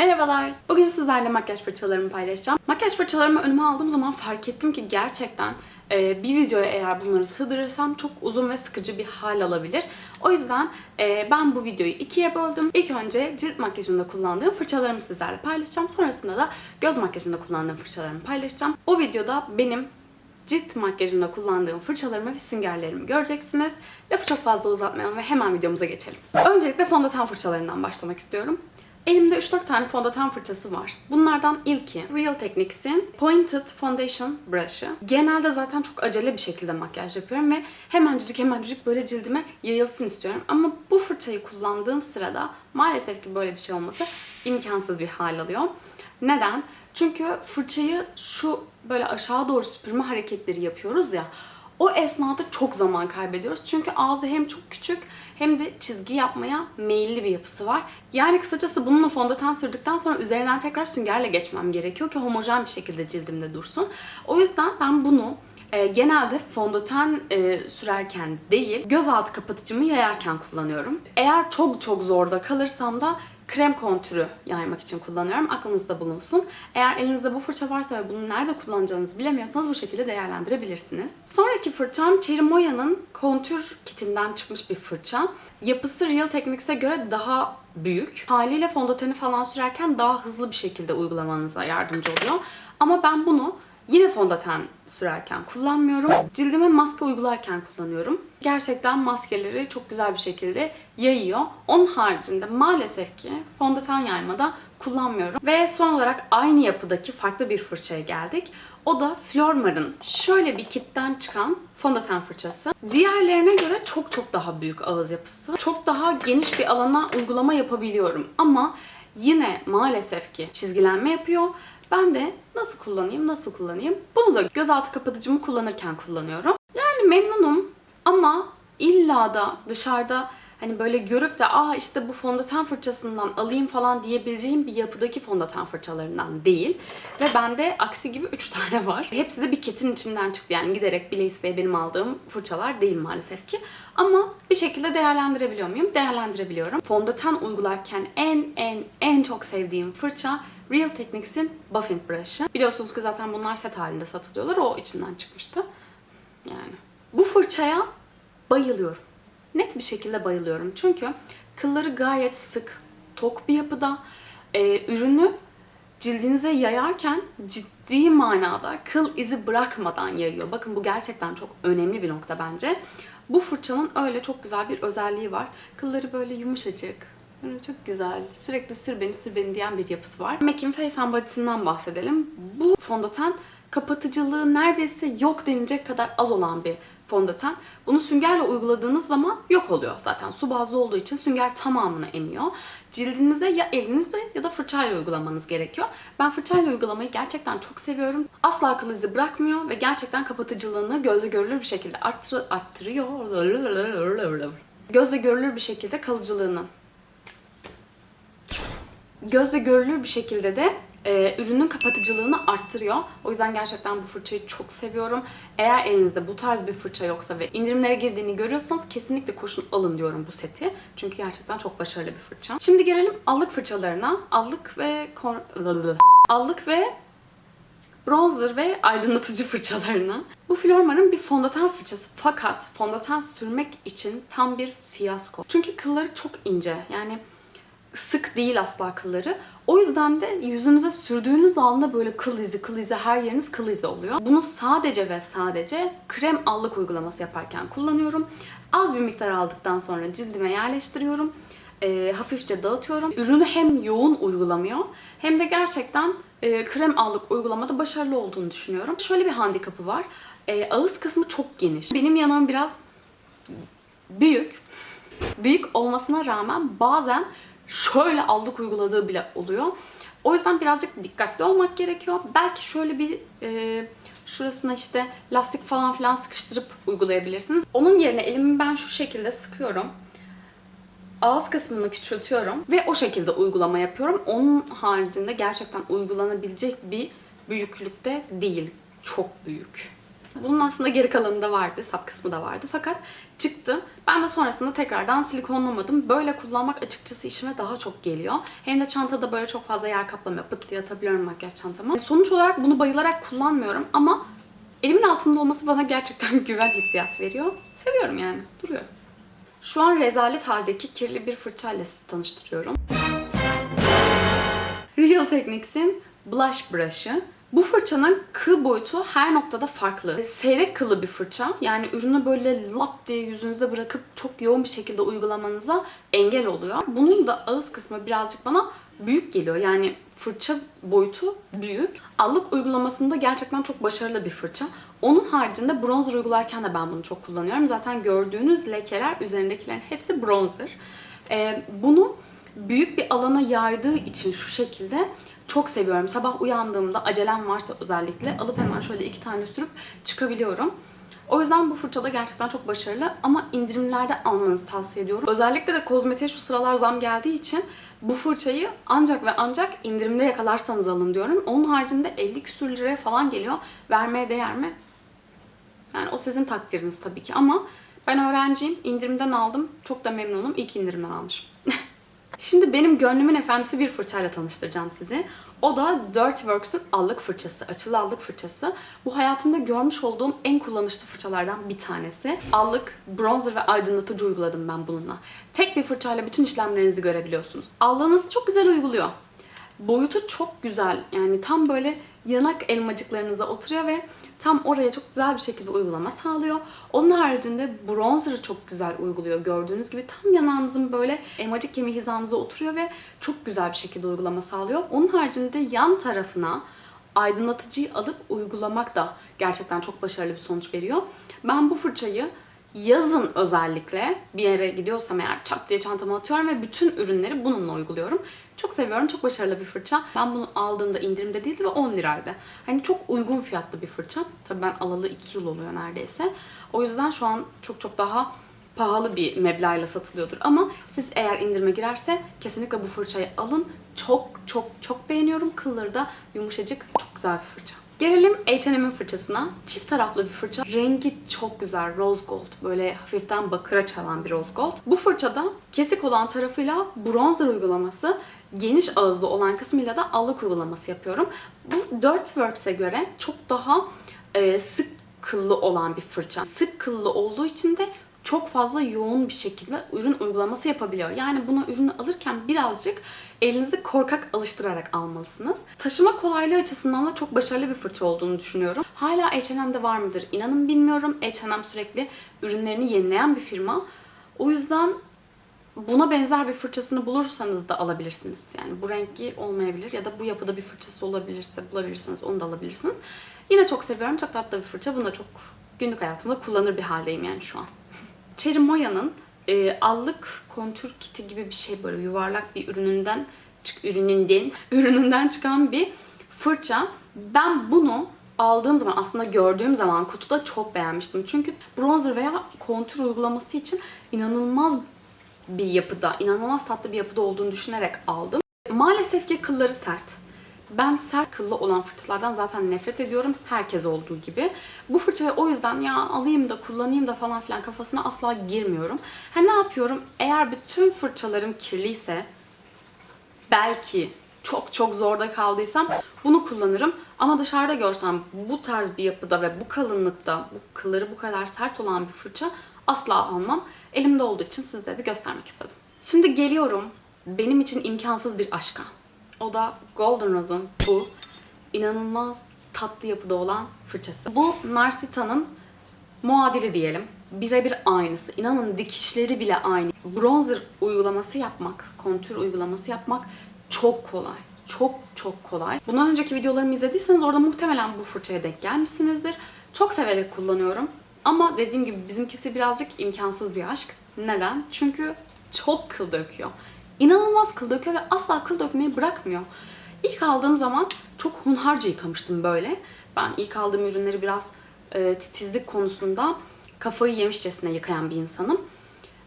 Merhabalar. Bugün sizlerle makyaj fırçalarımı paylaşacağım. Makyaj fırçalarımı önüme aldığım zaman fark ettim ki gerçekten e, bir videoya eğer bunları sığdırırsam çok uzun ve sıkıcı bir hal alabilir. O yüzden e, ben bu videoyu ikiye böldüm. İlk önce cilt makyajında kullandığım fırçalarımı sizlerle paylaşacağım. Sonrasında da göz makyajında kullandığım fırçalarımı paylaşacağım. O videoda benim cilt makyajında kullandığım fırçalarımı ve süngerlerimi göreceksiniz. Lafı çok fazla uzatmayalım ve hemen videomuza geçelim. Öncelikle fondöten fırçalarından başlamak istiyorum. Elimde 3-4 tane fondöten fırçası var. Bunlardan ilki Real Techniques'in Pointed Foundation Brush'ı. Genelde zaten çok acele bir şekilde makyaj yapıyorum ve hemencik hemencik böyle cildime yayılsın istiyorum. Ama bu fırçayı kullandığım sırada maalesef ki böyle bir şey olması imkansız bir hal alıyor. Neden? Çünkü fırçayı şu böyle aşağı doğru süpürme hareketleri yapıyoruz ya. O esnada çok zaman kaybediyoruz. Çünkü ağzı hem çok küçük hem de çizgi yapmaya meyilli bir yapısı var. Yani kısacası bununla fondöten sürdükten sonra üzerinden tekrar süngerle geçmem gerekiyor ki homojen bir şekilde cildimde dursun. O yüzden ben bunu e, genelde fondöten e, sürerken değil, gözaltı kapatıcımı yayarken kullanıyorum. Eğer çok çok zorda kalırsam da krem kontürü yaymak için kullanıyorum. Aklınızda bulunsun. Eğer elinizde bu fırça varsa ve bunu nerede kullanacağınızı bilemiyorsanız bu şekilde değerlendirebilirsiniz. Sonraki fırçam Cherry Moya'nın kontür kitinden çıkmış bir fırça. Yapısı Real Techniques'e göre daha büyük. Haliyle fondöteni falan sürerken daha hızlı bir şekilde uygulamanıza yardımcı oluyor. Ama ben bunu Yine fondöten sürerken kullanmıyorum. Cildime maske uygularken kullanıyorum. Gerçekten maskeleri çok güzel bir şekilde yayıyor. Onun haricinde maalesef ki fondöten yaymada kullanmıyorum. Ve son olarak aynı yapıdaki farklı bir fırçaya geldik. O da Flormar'ın şöyle bir kitten çıkan fondöten fırçası. Diğerlerine göre çok çok daha büyük ağız yapısı. Çok daha geniş bir alana uygulama yapabiliyorum. Ama yine maalesef ki çizgilenme yapıyor. Ben de nasıl kullanayım, nasıl kullanayım? Bunu da gözaltı kapatıcımı kullanırken kullanıyorum. Yani memnunum ama illa da dışarıda hani böyle görüp de aa işte bu fondöten fırçasından alayım falan diyebileceğim bir yapıdaki fondöten fırçalarından değil. Ve bende aksi gibi 3 tane var. Hepsi de bir kitin içinden çıktı. Yani giderek bile isteye benim aldığım fırçalar değil maalesef ki. Ama bir şekilde değerlendirebiliyor muyum? Değerlendirebiliyorum. Fondöten uygularken en en en çok sevdiğim fırça Real Techniques'in Buffing Brush'ı. Biliyorsunuz ki zaten bunlar set halinde satılıyorlar. O içinden çıkmıştı. Yani. Bu fırçaya bayılıyorum. Net bir şekilde bayılıyorum. Çünkü kılları gayet sık, tok bir yapıda. Ee, ürünü cildinize yayarken ciddi manada kıl izi bırakmadan yayıyor. Bakın bu gerçekten çok önemli bir nokta bence. Bu fırçanın öyle çok güzel bir özelliği var. Kılları böyle yumuşacık, çok güzel. Sürekli sür beni sür beni diyen bir yapısı var. MAC'in Face and Body'sinden bahsedelim. Bu fondöten kapatıcılığı neredeyse yok denilecek kadar az olan bir fondöten. Bunu süngerle uyguladığınız zaman yok oluyor zaten. Su bazlı olduğu için sünger tamamını emiyor. Cildinize ya elinizle ya da fırçayla uygulamanız gerekiyor. Ben fırçayla uygulamayı gerçekten çok seviyorum. Asla kıl izi bırakmıyor ve gerçekten kapatıcılığını gözle görülür bir şekilde arttır arttırıyor. Gözle görülür bir şekilde kalıcılığını gözle görülür bir şekilde de e, ürünün kapatıcılığını arttırıyor. O yüzden gerçekten bu fırçayı çok seviyorum. Eğer elinizde bu tarz bir fırça yoksa ve indirimlere girdiğini görüyorsanız kesinlikle koşun alın diyorum bu seti. Çünkü gerçekten çok başarılı bir fırça. Şimdi gelelim allık fırçalarına. Allık ve kon- allık ve bronzer ve aydınlatıcı fırçalarına. Bu Flormar'ın bir fondöten fırçası fakat fondöten sürmek için tam bir fiyasko. Çünkü kılları çok ince. Yani değil asla kılları. O yüzden de yüzünüze sürdüğünüz anda böyle kıl izi, kıl izi, her yeriniz kıl izi oluyor. Bunu sadece ve sadece krem allık uygulaması yaparken kullanıyorum. Az bir miktar aldıktan sonra cildime yerleştiriyorum. E, hafifçe dağıtıyorum. Ürünü hem yoğun uygulamıyor hem de gerçekten e, krem allık uygulamada başarılı olduğunu düşünüyorum. Şöyle bir handikapı var. E, ağız kısmı çok geniş. Benim yanağım biraz büyük. Büyük olmasına rağmen bazen şöyle allık uyguladığı bile oluyor. O yüzden birazcık dikkatli olmak gerekiyor. Belki şöyle bir e, şurasına işte lastik falan filan sıkıştırıp uygulayabilirsiniz. Onun yerine elimi ben şu şekilde sıkıyorum. Ağız kısmını küçültüyorum ve o şekilde uygulama yapıyorum. Onun haricinde gerçekten uygulanabilecek bir büyüklükte değil. Çok büyük. Bunun aslında geri kalanı da vardı, sap kısmı da vardı fakat çıktı. Ben de sonrasında tekrardan silikonlamadım. Böyle kullanmak açıkçası işime daha çok geliyor. Hem de çantada böyle çok fazla yer kaplamıyor. Pıt diye atabiliyorum makyaj çantama. Sonuç olarak bunu bayılarak kullanmıyorum ama elimin altında olması bana gerçekten güven hissiyat veriyor. Seviyorum yani, duruyor. Şu an rezalet haldeki kirli bir fırçayla sizi tanıştırıyorum. Real Techniques'in Blush Brush'ı. Bu fırçanın kıl boyutu her noktada farklı. Seyrek kıllı bir fırça. Yani ürünü böyle lap diye yüzünüze bırakıp çok yoğun bir şekilde uygulamanıza engel oluyor. Bunun da ağız kısmı birazcık bana büyük geliyor. Yani fırça boyutu büyük. Allık uygulamasında gerçekten çok başarılı bir fırça. Onun haricinde bronzer uygularken de ben bunu çok kullanıyorum. Zaten gördüğünüz lekeler üzerindekilerin hepsi bronzer. Ee, bunu büyük bir alana yaydığı için şu şekilde çok seviyorum. Sabah uyandığımda acelem varsa özellikle alıp hemen şöyle iki tane sürüp çıkabiliyorum. O yüzden bu fırça da gerçekten çok başarılı ama indirimlerde almanızı tavsiye ediyorum. Özellikle de kozmetiğe şu sıralar zam geldiği için bu fırçayı ancak ve ancak indirimde yakalarsanız alın diyorum. Onun haricinde 50 küsür liraya falan geliyor. Vermeye değer mi? Yani o sizin takdiriniz tabii ki ama ben öğrenciyim. indirimden aldım. Çok da memnunum. İlk indirimden almışım. Şimdi benim gönlümün efendisi bir fırçayla tanıştıracağım sizi. O da Dirtworks'un allık fırçası, açılı allık fırçası. Bu hayatımda görmüş olduğum en kullanışlı fırçalardan bir tanesi. Allık, bronzer ve aydınlatıcı uyguladım ben bununla. Tek bir fırçayla bütün işlemlerinizi görebiliyorsunuz. Allığınızı çok güzel uyguluyor. Boyutu çok güzel. Yani tam böyle yanak elmacıklarınıza oturuyor ve tam oraya çok güzel bir şekilde uygulama sağlıyor. Onun haricinde bronzer'ı çok güzel uyguluyor. Gördüğünüz gibi tam yanağınızın böyle elmacık kemiği hizanıza oturuyor ve çok güzel bir şekilde uygulama sağlıyor. Onun haricinde yan tarafına aydınlatıcıyı alıp uygulamak da gerçekten çok başarılı bir sonuç veriyor. Ben bu fırçayı yazın özellikle bir yere gidiyorsam eğer çat diye çantama atıyorum ve bütün ürünleri bununla uyguluyorum. Çok seviyorum. Çok başarılı bir fırça. Ben bunu aldığımda indirimde değildi ve 10 liraydı. Hani çok uygun fiyatlı bir fırça. Tabii ben alalı 2 yıl oluyor neredeyse. O yüzden şu an çok çok daha pahalı bir meblağla satılıyordur. Ama siz eğer indirime girerse kesinlikle bu fırçayı alın. Çok çok çok beğeniyorum. Kılları da yumuşacık. Çok güzel bir fırça. Gelelim H&M'in fırçasına. Çift taraflı bir fırça. Rengi çok güzel. Rose gold. Böyle hafiften bakıra çalan bir rose gold. Bu fırçada kesik olan tarafıyla bronzer uygulaması, geniş ağızlı olan kısmıyla da allık uygulaması yapıyorum. Bu Dirtworks'e göre çok daha e, sık kıllı olan bir fırça. Sık kıllı olduğu için de çok fazla yoğun bir şekilde ürün uygulaması yapabiliyor. Yani buna ürünü alırken birazcık elinizi korkak alıştırarak almalısınız. Taşıma kolaylığı açısından da çok başarılı bir fırça olduğunu düşünüyorum. Hala H&M'de var mıdır inanın bilmiyorum. H&M sürekli ürünlerini yenileyen bir firma. O yüzden buna benzer bir fırçasını bulursanız da alabilirsiniz. Yani bu rengi olmayabilir ya da bu yapıda bir fırçası olabilirse bulabilirsiniz onu da alabilirsiniz. Yine çok seviyorum. Çok tatlı bir fırça. Bunu da çok günlük hayatımda kullanır bir haldeyim yani şu an. Cherry Moya'nın e, allık kontür kiti gibi bir şey böyle yuvarlak bir ürününden çık ürününden ürününden çıkan bir fırça. Ben bunu aldığım zaman aslında gördüğüm zaman kutuda çok beğenmiştim. Çünkü bronzer veya kontür uygulaması için inanılmaz bir yapıda, inanılmaz tatlı bir yapıda olduğunu düşünerek aldım. Maalesef ki kılları sert. Ben sert kıllı olan fırçalardan zaten nefret ediyorum. Herkes olduğu gibi. Bu fırçayı o yüzden ya alayım da kullanayım da falan filan kafasına asla girmiyorum. Ha ne yapıyorum? Eğer bütün fırçalarım kirliyse belki çok çok zorda kaldıysam bunu kullanırım. Ama dışarıda görsem bu tarz bir yapıda ve bu kalınlıkta, bu kılları bu kadar sert olan bir fırça asla almam. Elimde olduğu için sizlere de göstermek istedim. Şimdi geliyorum benim için imkansız bir aşka. O da Golden Rose'un bu inanılmaz tatlı yapıda olan fırçası. Bu Narsita'nın muadili diyelim. Birebir aynısı. İnanın dikişleri bile aynı. Bronzer uygulaması yapmak, kontür uygulaması yapmak çok kolay. Çok çok kolay. Bundan önceki videolarımı izlediyseniz orada muhtemelen bu fırçaya denk gelmişsinizdir. Çok severek kullanıyorum. Ama dediğim gibi bizimkisi birazcık imkansız bir aşk. Neden? Çünkü çok kıl döküyor. İnanılmaz kıl döküyor ve asla kıl dökmeyi bırakmıyor. İlk aldığım zaman çok hunharca yıkamıştım böyle. Ben ilk aldığım ürünleri biraz e, titizlik konusunda kafayı yemişçesine yıkayan bir insanım.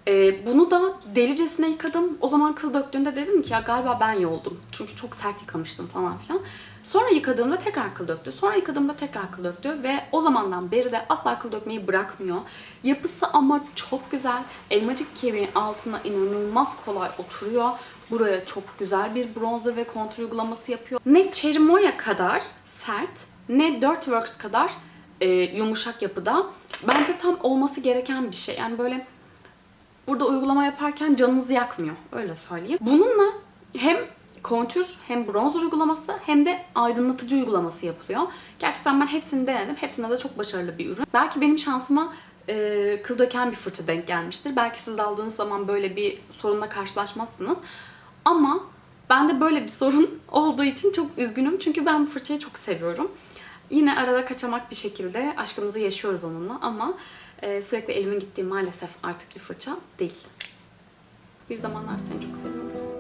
Ee, bunu da delicesine yıkadım. O zaman kıl döktüğünde dedim ki ya galiba ben yoldum. Çünkü çok sert yıkamıştım falan filan. Sonra yıkadığımda tekrar kıl döktü. Sonra yıkadığımda tekrar kıl döktü. Ve o zamandan beri de asla kıl dökmeyi bırakmıyor. Yapısı ama çok güzel. Elmacık kemiğin altına inanılmaz kolay oturuyor. Buraya çok güzel bir bronzer ve kontür uygulaması yapıyor. Ne Cherry Moya kadar sert, ne Dirtworks kadar e, yumuşak yapıda. Bence tam olması gereken bir şey. Yani böyle burada uygulama yaparken canınızı yakmıyor. Öyle söyleyeyim. Bununla hem kontür hem bronzer uygulaması hem de aydınlatıcı uygulaması yapılıyor. Gerçekten ben hepsini denedim. Hepsinde de çok başarılı bir ürün. Belki benim şansıma e, kıl döken bir fırça denk gelmiştir. Belki siz aldığınız zaman böyle bir sorunla karşılaşmazsınız. Ama bende böyle bir sorun olduğu için çok üzgünüm. Çünkü ben bu fırçayı çok seviyorum. Yine arada kaçamak bir şekilde aşkımızı yaşıyoruz onunla ama e, sürekli elimin gittiği maalesef artık bir fırça değil. Bir zamanlar seni çok seviyordum.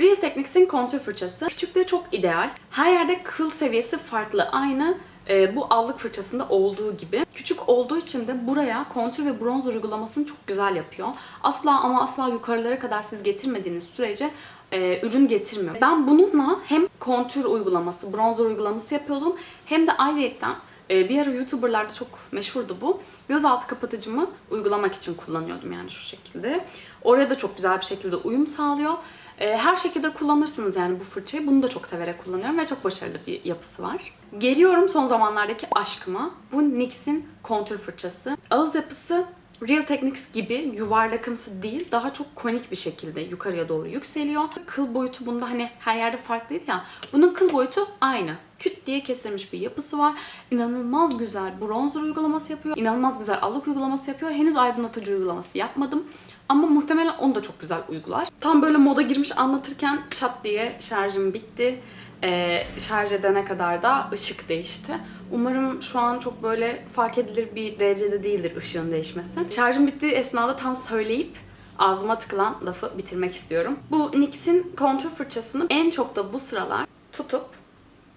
Real Techniques'in kontür fırçası. Küçüklüğü çok ideal. Her yerde kıl seviyesi farklı. Aynı e, bu allık fırçasında olduğu gibi. Küçük olduğu için de buraya kontür ve bronzer uygulamasını çok güzel yapıyor. Asla ama asla yukarılara kadar siz getirmediğiniz sürece e, ürün getirmiyor. Ben bununla hem kontür uygulaması, bronzer uygulaması yapıyordum hem de ayrıyetten e, bir ara YouTuber'larda çok meşhurdu bu. Gözaltı kapatıcımı uygulamak için kullanıyordum yani şu şekilde. Oraya da çok güzel bir şekilde uyum sağlıyor. E, Her şekilde kullanırsınız yani bu fırçayı. Bunu da çok severek kullanıyorum ve çok başarılı bir yapısı var. Geliyorum son zamanlardaki aşkıma. Bu NYX'in kontür fırçası. Ağız yapısı Real Techniques gibi yuvarlakımsı değil, daha çok konik bir şekilde yukarıya doğru yükseliyor. Kıl boyutu bunda hani her yerde farklıydı ya. Bunun kıl boyutu aynı. Küt diye kesilmiş bir yapısı var. İnanılmaz güzel bronzer uygulaması yapıyor. İnanılmaz güzel allık uygulaması yapıyor. Henüz aydınlatıcı uygulaması yapmadım. Ama muhtemelen onu da çok güzel uygular. Tam böyle moda girmiş anlatırken çat diye şarjım bitti. Ee, şarj edene kadar da ışık değişti. Umarım şu an çok böyle fark edilir bir derecede değildir ışığın değişmesi. Şarjım bittiği esnada tam söyleyip ağzıma tıkılan lafı bitirmek istiyorum. Bu NYX'in kontür fırçasını en çok da bu sıralar tutup,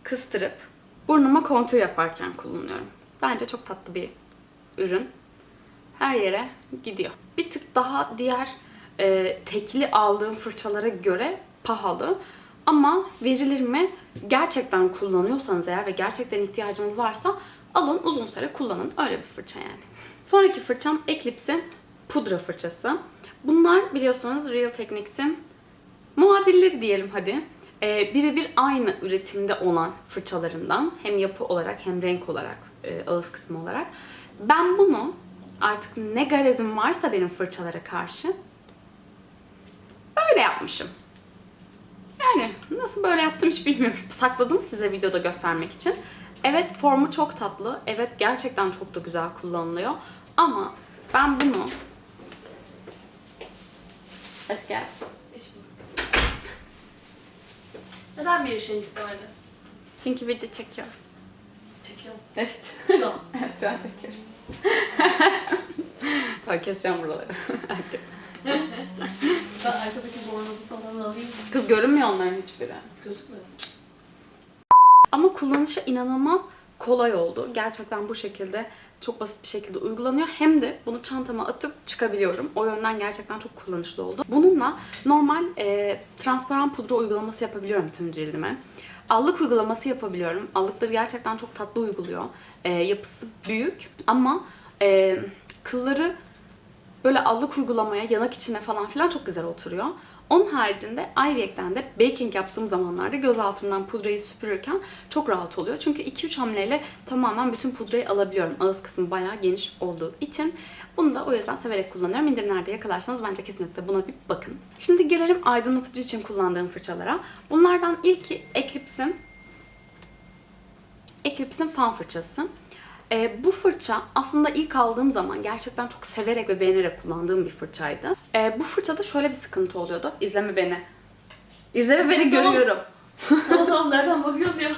kıstırıp burnuma kontür yaparken kullanıyorum. Bence çok tatlı bir ürün. Her yere gidiyor. Bir tık daha diğer e, tekli aldığım fırçalara göre pahalı. Ama verilir mi? Gerçekten kullanıyorsanız eğer ve gerçekten ihtiyacınız varsa alın uzun süre kullanın. Öyle bir fırça yani. Sonraki fırçam Eclipse'in pudra fırçası. Bunlar biliyorsunuz Real Techniques'in muadilleri diyelim hadi. Ee, birebir aynı üretimde olan fırçalarından hem yapı olarak hem renk olarak e, ağız kısmı olarak. Ben bunu artık ne garezim varsa benim fırçalara karşı böyle yapmışım. Yani nasıl böyle yaptım hiç bilmiyorum. Sakladım size videoda göstermek için. Evet formu çok tatlı. Evet gerçekten çok da güzel kullanılıyor. Ama ben bunu... Hoş geldin. Neden bir şey istemedin? Çünkü video çekiyor. Çekiyor musun? Evet. Şu an. evet şu an çekiyorum. tamam keseceğim buraları. Ben arkadaki bornozu falan alayım. Kız görünmüyor onların hiçbiri. Gözükmüyor. Ama kullanışı inanılmaz kolay oldu. Gerçekten bu şekilde çok basit bir şekilde uygulanıyor. Hem de bunu çantama atıp çıkabiliyorum. O yönden gerçekten çok kullanışlı oldu. Bununla normal e, transparan pudra uygulaması yapabiliyorum tüm cildime. Allık uygulaması yapabiliyorum. Allıkları gerçekten çok tatlı uyguluyor. E, yapısı büyük ama e, kılları böyle allık uygulamaya, yanak içine falan filan çok güzel oturuyor. Onun haricinde ayrıyetten de baking yaptığım zamanlarda göz altımdan pudrayı süpürürken çok rahat oluyor. Çünkü 2-3 hamleyle tamamen bütün pudrayı alabiliyorum. Ağız kısmı bayağı geniş olduğu için. Bunu da o yüzden severek kullanıyorum. İndirimlerde yakalarsanız bence kesinlikle buna bir bakın. Şimdi gelelim aydınlatıcı için kullandığım fırçalara. Bunlardan ilki Eclipse'in Eclipse'in fan fırçası. Ee, bu fırça aslında ilk aldığım zaman gerçekten çok severek ve beğenerek kullandığım bir fırçaydı. Ee, bu fırçada şöyle bir sıkıntı oluyordu. İzleme beni. İzleme beni görüyorum. tamam tamam nereden bakıyorum ya?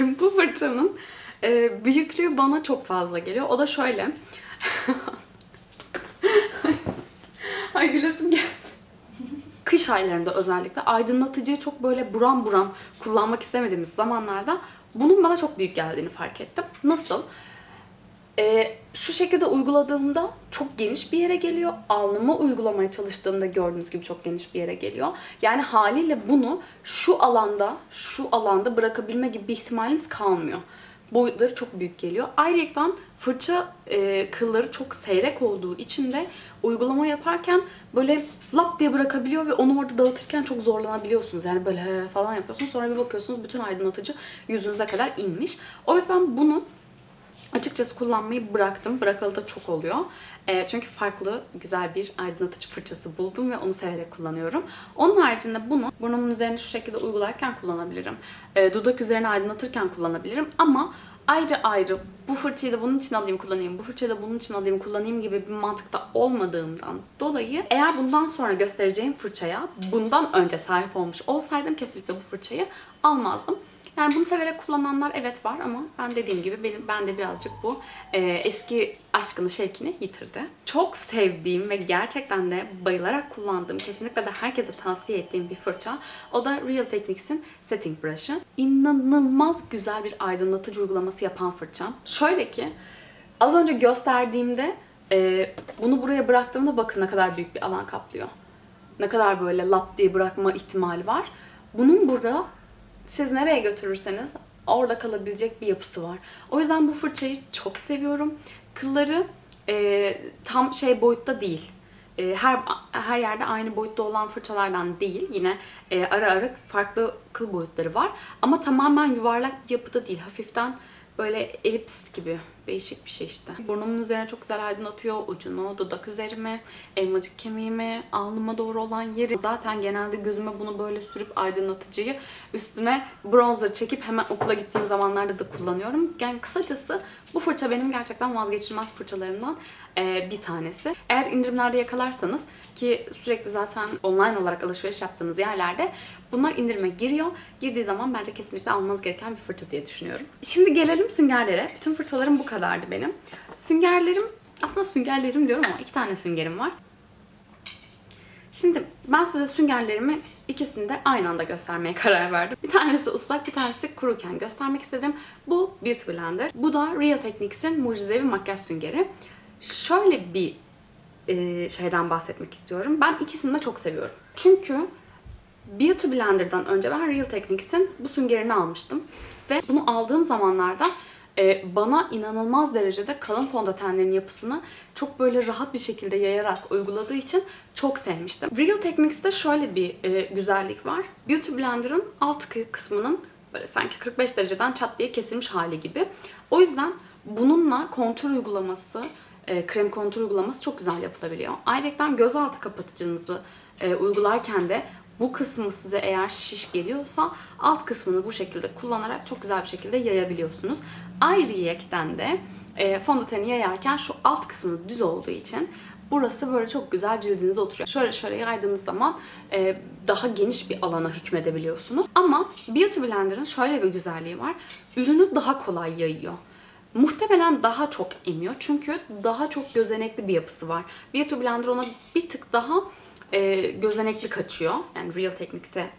bu fırçanın e, büyüklüğü bana çok fazla geliyor. O da şöyle. Ay gülesim geldi. Kış aylarında özellikle aydınlatıcıyı çok böyle buram buram kullanmak istemediğimiz zamanlarda bunun bana çok büyük geldiğini fark ettim. Nasıl? Ee, şu şekilde uyguladığımda çok geniş bir yere geliyor. Alnıma uygulamaya çalıştığımda gördüğünüz gibi çok geniş bir yere geliyor. Yani haliyle bunu şu alanda, şu alanda bırakabilme gibi bir ihtimaliniz kalmıyor. Boyutları çok büyük geliyor. Ayrıca fırça e, kılları çok seyrek olduğu için de uygulama yaparken böyle lap diye bırakabiliyor ve onu orada dağıtırken çok zorlanabiliyorsunuz. Yani böyle falan yapıyorsunuz. Sonra bir bakıyorsunuz bütün aydınlatıcı yüzünüze kadar inmiş. O yüzden bunu Açıkçası kullanmayı bıraktım. Bırakalı da çok oluyor. E, çünkü farklı, güzel bir aydınlatıcı fırçası buldum ve onu severek kullanıyorum. Onun haricinde bunu burnumun üzerine şu şekilde uygularken kullanabilirim. E, dudak üzerine aydınlatırken kullanabilirim. Ama ayrı ayrı bu fırçayı da bunun için alayım kullanayım, bu fırçayı da bunun için alayım kullanayım gibi bir mantıkta olmadığımdan dolayı eğer bundan sonra göstereceğim fırçaya bundan önce sahip olmuş olsaydım kesinlikle bu fırçayı almazdım. Yani bunu severek kullananlar evet var ama ben dediğim gibi benim ben de birazcık bu e, eski aşkını şevkini yitirdi. Çok sevdiğim ve gerçekten de bayılarak kullandığım, kesinlikle de herkese tavsiye ettiğim bir fırça. O da Real Techniques'in Setting Brush'ı. İnanılmaz güzel bir aydınlatıcı uygulaması yapan fırça. Şöyle ki az önce gösterdiğimde e, bunu buraya bıraktığımda bakın ne kadar büyük bir alan kaplıyor. Ne kadar böyle lap diye bırakma ihtimali var. Bunun burada siz nereye götürürseniz orada kalabilecek bir yapısı var. O yüzden bu fırçayı çok seviyorum. Kılları e, tam şey boyutta değil. E, her her yerde aynı boyutta olan fırçalardan değil. Yine e, ara ara farklı kıl boyutları var. Ama tamamen yuvarlak yapıda değil. Hafiften böyle elips gibi değişik bir şey işte. Burnumun üzerine çok güzel aydınlatıyor. Ucunu, dudak üzerime, elmacık kemiğime, alnıma doğru olan yeri. Zaten genelde gözüme bunu böyle sürüp aydınlatıcıyı üstüne bronzer çekip hemen okula gittiğim zamanlarda da kullanıyorum. Yani kısacası bu fırça benim gerçekten vazgeçilmez fırçalarımdan bir tanesi. Eğer indirimlerde yakalarsanız ki sürekli zaten online olarak alışveriş yaptığınız yerlerde bunlar indirime giriyor. Girdiği zaman bence kesinlikle almanız gereken bir fırça diye düşünüyorum. Şimdi gelelim süngerlere. Bütün fırçalarım bu kadardı benim. Süngerlerim, aslında süngerlerim diyorum ama iki tane süngerim var. Şimdi ben size süngerlerimi ikisini de aynı anda göstermeye karar verdim. Bir tanesi ıslak, bir tanesi kuruken göstermek istedim. Bu Beauty Blender. Bu da Real Techniques'in mucizevi makyaj süngeri. Şöyle bir e, şeyden bahsetmek istiyorum. Ben ikisini de çok seviyorum. Çünkü Beauty Blender'dan önce ben Real Techniques'in bu süngerini almıştım. Ve bunu aldığım zamanlarda e, bana inanılmaz derecede kalın fondötenlerin yapısını çok böyle rahat bir şekilde yayarak uyguladığı için çok sevmiştim. Real Techniques'te şöyle bir e, güzellik var. Beauty Blender'ın alt kı- kısmının böyle sanki 45 dereceden çat diye kesilmiş hali gibi. O yüzden bununla kontur uygulaması, e, krem kontur uygulaması çok güzel yapılabiliyor. Ayrıca gözaltı kapatıcınızı e, uygularken de bu kısmı size eğer şiş geliyorsa alt kısmını bu şekilde kullanarak çok güzel bir şekilde yayabiliyorsunuz. Ayrıyeten de e, fondöteni yayarken şu alt kısmı düz olduğu için burası böyle çok güzel cildinize oturuyor. Şöyle şöyle yaydığınız zaman e, daha geniş bir alana hükmedebiliyorsunuz. Ama Beauty Blender'ın şöyle bir güzelliği var. Ürünü daha kolay yayıyor. Muhtemelen daha çok emiyor çünkü daha çok gözenekli bir yapısı var. Beauty Blender ona bir tık daha e, gözenekli kaçıyor. Yani Real Techniques'e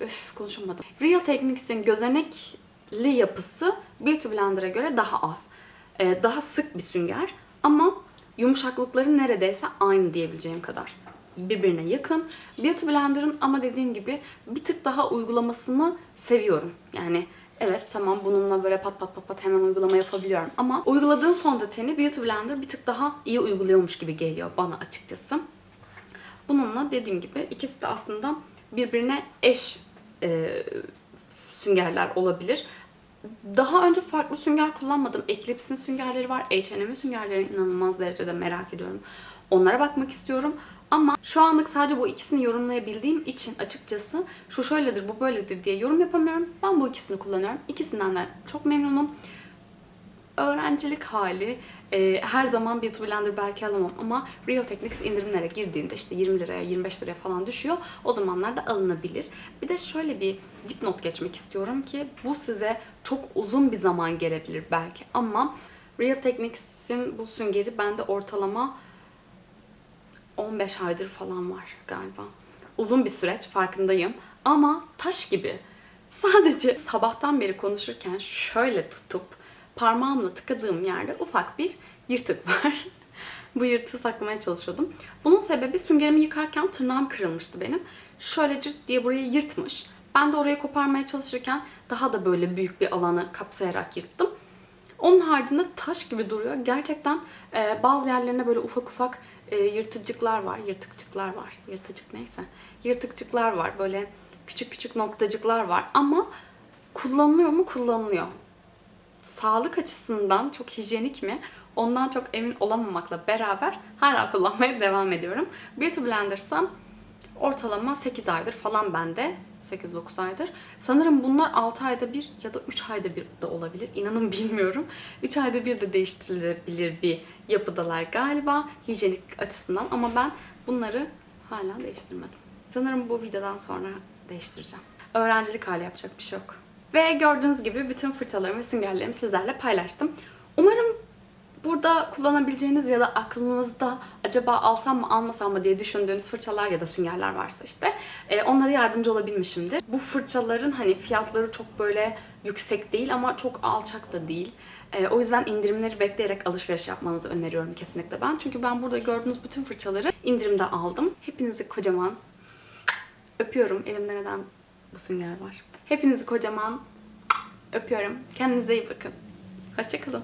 Öf konuşamadım. Real Techniques'in gözenekli yapısı Beauty Blender'a göre daha az. E, daha sık bir sünger ama yumuşaklıkları neredeyse aynı diyebileceğim kadar. Birbirine yakın. Beauty Blender'ın ama dediğim gibi bir tık daha uygulamasını seviyorum. Yani Evet tamam bununla böyle pat pat pat pat hemen uygulama yapabiliyorum. Ama uyguladığım fondöteni Beauty Blender bir tık daha iyi uyguluyormuş gibi geliyor bana açıkçası. Bununla dediğim gibi ikisi de aslında birbirine eş e, süngerler olabilir. Daha önce farklı sünger kullanmadım. Eclipse'in süngerleri var. H&M'in süngerlerini inanılmaz derecede merak ediyorum. Onlara bakmak istiyorum. Ama şu anlık sadece bu ikisini yorumlayabildiğim için açıkçası şu şöyledir, bu böyledir diye yorum yapamıyorum. Ben bu ikisini kullanıyorum. İkisinden de çok memnunum. Öğrencilik hali, e, her zaman Beauty Blender belki alamam ama Real Techniques indirimlere girdiğinde işte 20 liraya 25 liraya falan düşüyor. O zamanlarda alınabilir. Bir de şöyle bir dipnot geçmek istiyorum ki bu size çok uzun bir zaman gelebilir belki ama Real Techniques'in bu süngeri bende ortalama 15 aydır falan var galiba. Uzun bir süreç farkındayım ama taş gibi. Sadece sabahtan beri konuşurken şöyle tutup parmağımla tıkadığım yerde ufak bir yırtık var. Bu yırtığı saklamaya çalışıyordum. Bunun sebebi süngerimi yıkarken tırnağım kırılmıştı benim. Şöyle cırt diye burayı yırtmış. Ben de orayı koparmaya çalışırken daha da böyle büyük bir alanı kapsayarak yırttım. Onun haricinde taş gibi duruyor. Gerçekten e, bazı yerlerine böyle ufak ufak e, yırtıcıklar var. Yırtıkçıklar var. Yırtıcık neyse. Yırtıkçıklar var. Böyle küçük küçük noktacıklar var. Ama kullanılıyor mu? Kullanılıyor. Sağlık açısından çok hijyenik mi? Ondan çok emin olamamakla beraber hala kullanmaya devam ediyorum. Beauty Blender'sa ortalama 8 aydır falan bende. 8-9 aydır. Sanırım bunlar 6 ayda bir ya da 3 ayda bir de olabilir. İnanın bilmiyorum. 3 ayda bir de değiştirilebilir bir yapıdalar galiba hijyenik açısından ama ben bunları hala değiştirmedim. Sanırım bu videodan sonra değiştireceğim. Öğrencilik hali yapacak bir şey yok. Ve gördüğünüz gibi bütün fırçalarımı ve süngerlerimi sizlerle paylaştım. Umarım burada kullanabileceğiniz ya da aklınızda acaba alsam mı almasam mı diye düşündüğünüz fırçalar ya da süngerler varsa işte e, onlara yardımcı olabilmişimdir. Bu fırçaların hani fiyatları çok böyle yüksek değil ama çok alçak da değil. E, o yüzden indirimleri bekleyerek alışveriş yapmanızı öneriyorum kesinlikle ben. Çünkü ben burada gördüğünüz bütün fırçaları indirimde aldım. Hepinizi kocaman öpüyorum. Elimde neden bu sünger var? Hepinizi kocaman öpüyorum. Kendinize iyi bakın. Hoşçakalın.